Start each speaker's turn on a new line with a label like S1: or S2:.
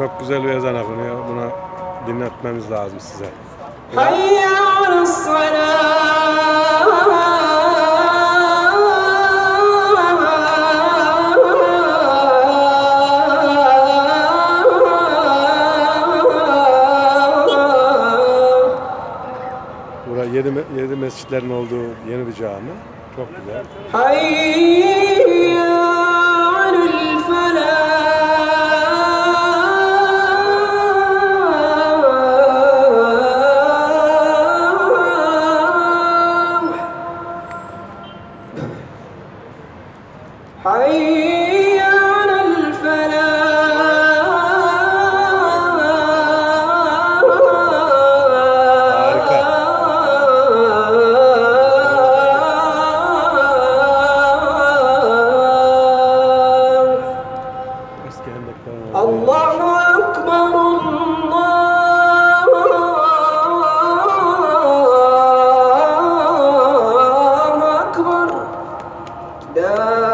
S1: Çok güzel bir ezan okunuyor. Buna dinletmemiz lazım size.
S2: Hayya
S1: Bura yedi, yedi mescitlerin olduğu yeni bir cami. Çok güzel.
S2: Hayır. حي على الفلاح
S1: Harika. Eskiyen dakikalar.
S2: الله أكبر الله أكبر لا